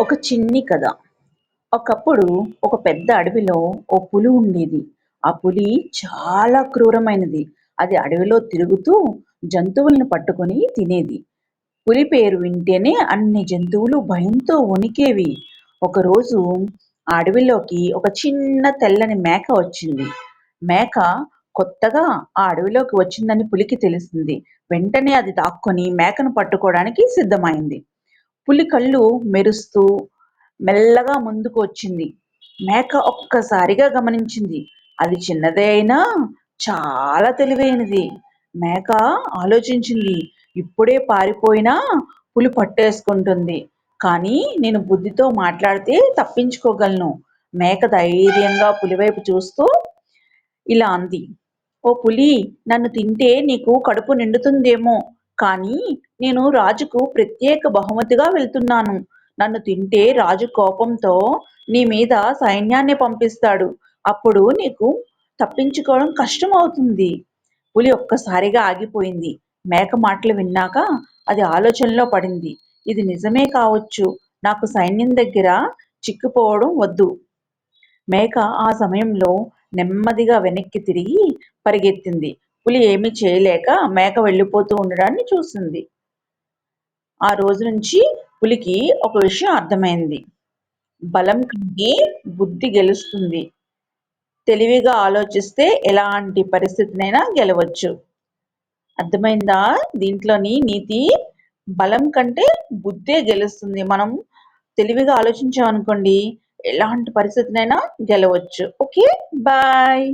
ఒక చిన్ని కథ. ఒకప్పుడు ఒక పెద్ద అడవిలో ఓ పులి ఉండేది. ఆ పులి చాలా క్రూరమైనది. అది అడవిలో తిరుగుతూ జంతువులను పట్టుకొని తినేది. పులి పేరు వింటేనే అన్ని జంతువులు భయంతో వణికేవి. ఒకరోజు ఆ అడవిలోకి ఒక చిన్న తెల్లని మేక వచ్చింది. మేక కొత్తగా ఆ అడవిలోకి వచ్చిందని పులికి తెలిసింది వెంటనే అది దాక్కొని మేకను పట్టుకోవడానికి సిద్ధమైంది. పులి కళ్ళు మెరుస్తూ మెల్లగా ముందుకు వచ్చింది. మేక ఒక్కసారిగా గమనించింది. అది చిన్నదే అయినా చాలా తెలివైనది. మేక ఆలోచించింది. ఇప్పుడే పారిపోయినా పులి పట్టేసుకుంటుంది. కానీ నేను బుద్ధితో మాట్లాడితే తప్పించుకోగలను. మేక ధైర్యంగా పులివైపు చూస్తూ ఇలా అంది. ఓ పులి నన్ను తింటే నీకు కడుపు నిండుతుందేమో. కానీ నేను రాజుకు ప్రత్యేక బహుమతిగా వెళ్తున్నాను. నన్ను తింటే రాజు కోపంతో నీ మీద సైన్యాన్ని పంపిస్తాడు. అప్పుడు నీకు తప్పించుకోవడం కష్టం అవుతుంది పులి ఒక్కసారిగా ఆగిపోయింది. మేక మాటలు విన్నాక అది ఆలోచనలో పడింది. ఇది నిజమే కావచ్చు. నాకు సైన్యం దగ్గర చిక్కుపోవడం వద్దు. మేక ఆ సమయంలో నెమ్మదిగా వెనక్కి తిరిగి పరిగెత్తింది. పులి ఏమీ చేయలేక మేక వెళ్ళిపోతూ ఉండడాన్ని చూసింది. ఆ రోజు నుంచి పులికి ఒక విషయం అర్థమైంది. బలం కంటే బుద్ధి గెలుస్తుంది. తెలివిగా ఆలోచిస్తే ఎలాంటి పరిస్థితినైనా గెలవచ్చు. అర్థమైందా? దీంట్లోని నీతి బలం కంటే బుద్ధే గెలుస్తుంది. మనం తెలివిగా ఆలోచించామనుకోండి ఎలాంటి పరిస్థితినైనా గెలవచ్చు. Okay bye.